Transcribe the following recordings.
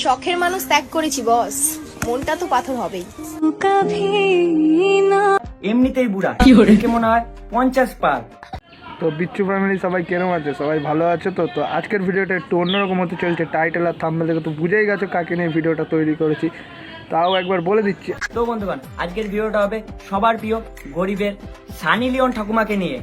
শখের মানুষ ত্যাগ করেছি বস। মনটা তো পাথর হবেই। এমনিতেই বুড়া। কি মনে হয় পঞ্চাশ পার তো বিচ্ছু ফ্যামিলি সবাই কেরম আছে? সবাই ভালো আছে তো? তো আজকের ভিডিওটা একটু অন্যরকম হতে চলছে। টাইটেল আর থাম্বনেল দেখে তো বুঝেই গেছো কাকে নিয়ে ভিডিওটা তৈরি করেছি। তাও একবার বলে দিচ্ছি। তো বন্ধুগণ আজকের ভিডিওটা হবে সবার প্রিয় গরিবের সানি লিওন ঠাকুমাকে নিয়ে।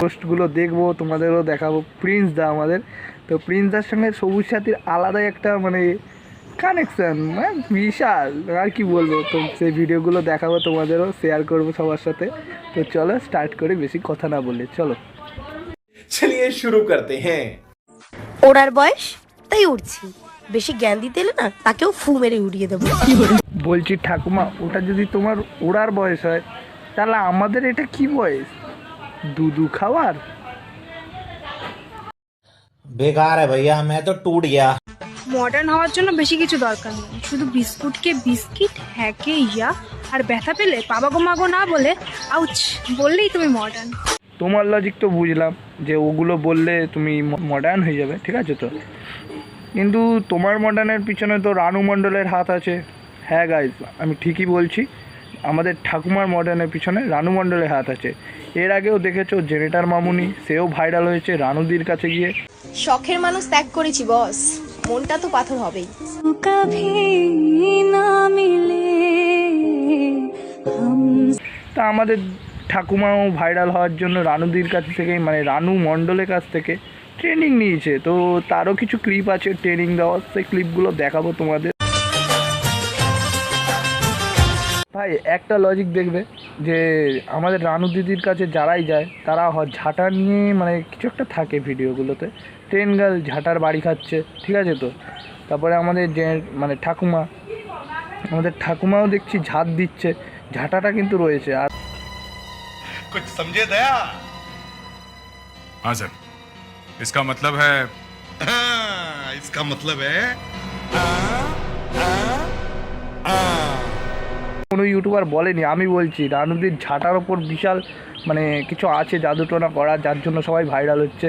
পোস্টগুলো দেখব তোমাদেরও দেখাবো। প্রিন্স দা আমাদের। তো প্রিন্স দার সঙ্গে সবুজ সাথীর আলাদাই একটা মানে কানেকশান বিশাল। আর কি বলব তো সেই ভিডিওগুলো দেখাবো তোমাদেরও শেয়ার করব সবার সাথে। তো চলো স্টার্ট করে বেশি কথা না বললে চলো। চলিয়ে শুরু করতে হ্যাঁ। ওড়ার বয়স তাই উঠছি বেশি জ্ঞান দিতে এলে না তাকেও ফু মেরে উড়িয়ে দেবো। বলছি ঠাকুমা ওটা যদি তোমার ওড়ার বয়স হয় তাহলে আমাদের এটা কি বয়স? দুধু খাওয়ার बेकार है भैया मैं तो टूट गया মডার্ন হওয়ার জন্য বেশি কিছু দরকার নেই শুধু বিস্কুটকে বিস্কিট হ্যাকে ইয়া আর ব্যথা পেলে বাবা গো মাগো না বলে আউচ বললেই তুমি মডার্ন তোমার লজিক তো বুঝলাম যে ওগুলো বললে তুমি মডার্ন হয়ে যাবে ঠিক আছে তো কিন্তু তোমার মডার্নের পিছনে তো রানু মণ্ডলের হাত আছে হ্যাঁ গাইজ আমি ঠিকই বলছি আমাদের ঠাকুমার মডার্নের পিছনে রানু মণ্ডলের হাত আছে এর আগেও দেখেছ জেনেটার মামুনি? সেও ভাইরাল হয়েছে রানুদির কাছে গিয়ে। শখের মানুষ ত্যাগ করেছি বস। মনটা তো পাথর হবেই। তা আমাদের ঠাকুমাও ভাইরাল হওয়ার জন্য রানুদির কাছ থেকে মানে রানু মণ্ডলের কাছ থেকে ট্রেনিং নিয়েছে। তো তারও কিছু ক্লিপ আছে ট্রেনিং দেওয়ার। সেই ক্লিপগুলো দেখাবো তোমাদের। ভাই একটা লজিক দেখবে। যে আমাদের রানু দিদির কাছে যারাই যায় তারা হ- ঝাঁটা নিয়ে মানে কিছু একটা থাকে ভিডিওগুলোতে ট্রেন গার্ল ঝাঁটার বাড়ি খাচ্ছে ঠিক আছে তো তারপরে আমাদের যে মানে ঠাকুমা আমাদের ঠাকুমাও দেখছি ঝাঁট দিচ্ছে ঝাঁটাটা কিন্তু রয়েছে আর कुछ समझे दया हाँ सर इसका मतलब है हाँ, इसका मतलब है কোনো ইউটিউবার বলেনি, আমি বলছি রানুদির ঝাঁটার ওপর বিশাল মানে কিছু আছে জাদুটোনা করা, যার জন্য সবাই ভাইরাল হচ্ছে।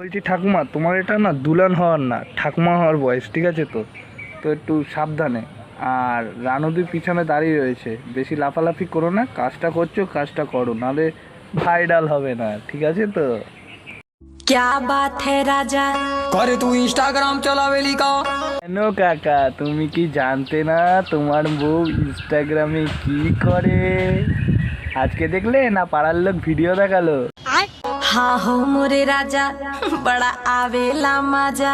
বলছি, ঠাকুমা, তোমার এটা না দুলান হওয়ার না, ঠাকুমা হওয়ার বয়স, ঠিক আছে তো? তো একটু সাবধানে। আর রানুদির পিছনে দাঁড়িয়ে রয়েছে, বেশি লাফালাফি করো না, কাজটা করছ, কাজটা করো, নাহলে ভাইরাল হবে না, ঠিক আছে তো? क्या बात है राजा করে তুই ইনস্টাগ্রাম চালাবেলি কা কেন কাকা তুমি কি জানতে না তোমার বউ ইনস্টাগ্রামে কি করে আজকে দেখলে না পাড়ার লোক ভিডিও দেখালো हाँ हो मोरे राजा बड़ा आवेला मजा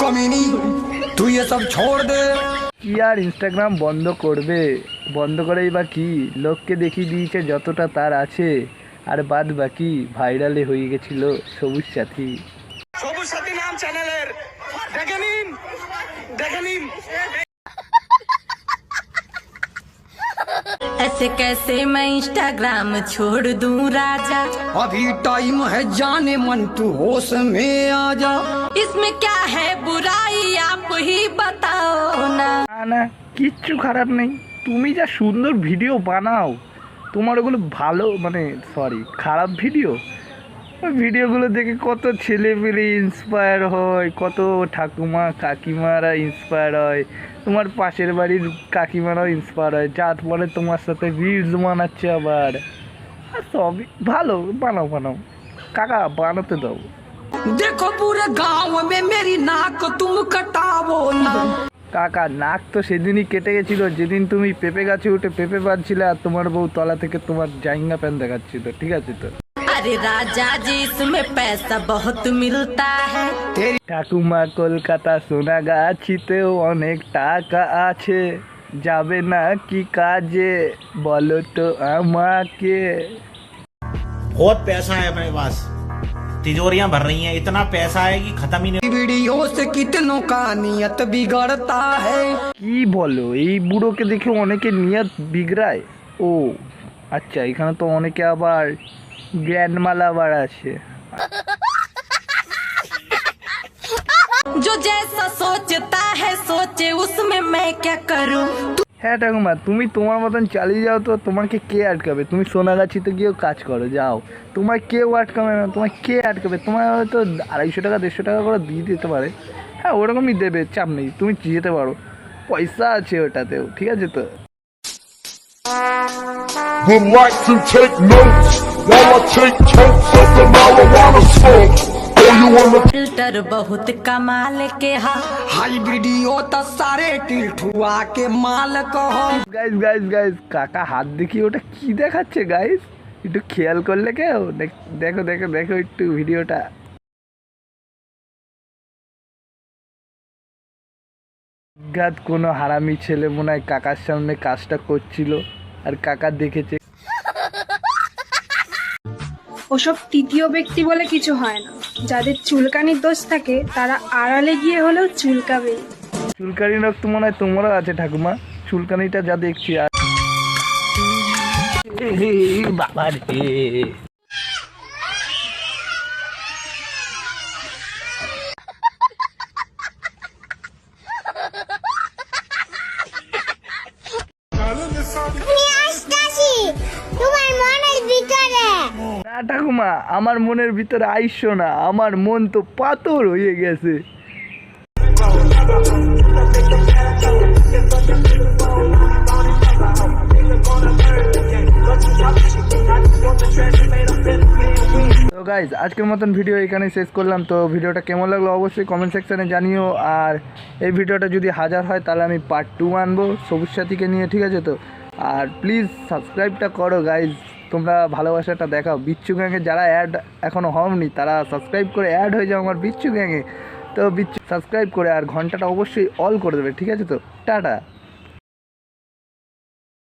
কমিনি তুই এসব छोड़ দে কি আর ইনস্টাগ্রাম বন্ধ করবে বন্ধ করেই বা কি লোককে দেখিয়ে দিয়েছে যতটা তার আছে আর বাদ বাকি ভাইরালে হয়ে গেছিল সবুজ সাথী ऐसे कैसे मैं इंस्टाग्राम छोड़ दूं राजा अभी टाइम है जाने मन तू होश में आ जा इसमें क्या है बुराई आप ही बताओ ना না না কিচ্ছু খারাপ নেই তুমি যা সুন্দর ভিডিও বানাও তোমার ওগুলো ভালো মানে সরি খারাপ ভিডিও ওই ভিডিওগুলো দেখে কত ছেলেপেলে ইন্সপায়ার হয়, কত ঠাকুমা, কাকিমারা ইন্সপায়ার হয়। তোমার পাশের বাড়ির কাকিমারাও ইন্সপায়ার হয়, যার পরে তোমার সাথে রিলস বানাচ্ছে আবার। আর সবই ভালো, বানাও বানাও। কাকা, বানাতে দাও। দেখো পুরো গাঁও মে মেরি নাক, তুম কটাবো না। কাকা নাক তো সেদিনই কেটে গেছিল। যেদিন তুমি পেঁপে গাছে উঠে পেঁপে পাচ্ছিলে আর তোমার বউ তলা থেকে তোমার জাইঙ্গা প্যান দেখাচ্ছিল ঠিক আছে তো? ঠাকুমা কলকাতা সোনা গাছিতেও অনেক টাকা আছে। যাবে না কি কাজে বলো তো আমাকে। বহুত পয়সা হ্যাঁ আমার পাস। तिजोरियां भर रही हैं इतना पैसा है कि खत्म ही नहीं वीडियो से कितनों का नियत बिगड़ता है কি বলো এই বুড়োকে দেখে অনেকে নিয়ত বিগড়ায় ও আচ্ছা এখানে তো অনেকে আবার গ্র্যান্ডমালা আবার আছে जो जैसा सोचता है सोचे उसमें मैं क्या करूं হ্যাঁ ঠাকুমা তুমি তোমার মতন চালিয়ে যাও তো, তোমাকে কে আটকাবে? তুমি সোনাগাছিতে গিয়েও কাজ করো, যাও। তোমার কেউ আটকাবে না তোমার কে আটকাবে? তোমার হয়তো আড়াইশো টাকা, দেড়শো টাকা করে দিয়ে দিতে পারে। হ্যাঁ ওরকমই দেবে, চাপ নেই, তুমি যেতে পারো। পয়সা আছে ওটাতেও, ঠিক আছে তো? Would like to take notes? While I take of the marijuana smoke. Oh, you wanna filter बहुत कमाल के हा हाइब्रिडियो त सारे टिलठुआ के माल कहो গাইস গাইস গাইস কাকা হাত দেখি ওটা কি দেখাচ্ছে গাইস একটু খেয়াল করলে কেউ দেখ- দেখো দেখো দেখো একটু ভিডিওটা গাত কোনো হারামি ছেলে মনে হয় কাকার সামনে কাজটা করছিল আর কাকা দেখেছে ওসব তৃতীয় ব্যক্তি বলে কিছু হয় না। যাদের চুলকানির দোষ থাকে তারা আড়ালে গিয়ে হলেও চুলকাবে। চুলকানি রক্ত মনে হয় তোমারও আছে ঠাকুমা। চুলকানিটা যা দেখছি আর বাবা রে আমার মনের ভিতরে আইসো না, আমার মন তো পাথর হয়ে গেছে। গাইজ আজকের মতন ভিডিও এখানে শেষ করলাম। তো ভিডিওটা কেমন লাগল অবশ্যই কমেন্ট সেকশানে জানিও। আর এই ভিডিওটা যদি হাজার হয়, তাহলে আমি পার্ট টু আনব সবুজ সাথীকে নিয়ে, ঠিক আছে তো? আর প্লিজ সাবস্ক্রাইবটা করো গাইজ তোমরা ভালোবাসাটা দেখাও। বিচ্ছু গ্যাংয়ে যারা অ্যাড এখনও হওনি, তারা সাবস্ক্রাইব করে অ্যাড হয়ে যাও আমার বিচ্ছু গ্যাংয়ে। তো বিচ্ছু সাবস্ক্রাইব করে আর ঘন্টাটা অবশ্যই অল করে দেবে, ঠিক আছে তো? টাটা।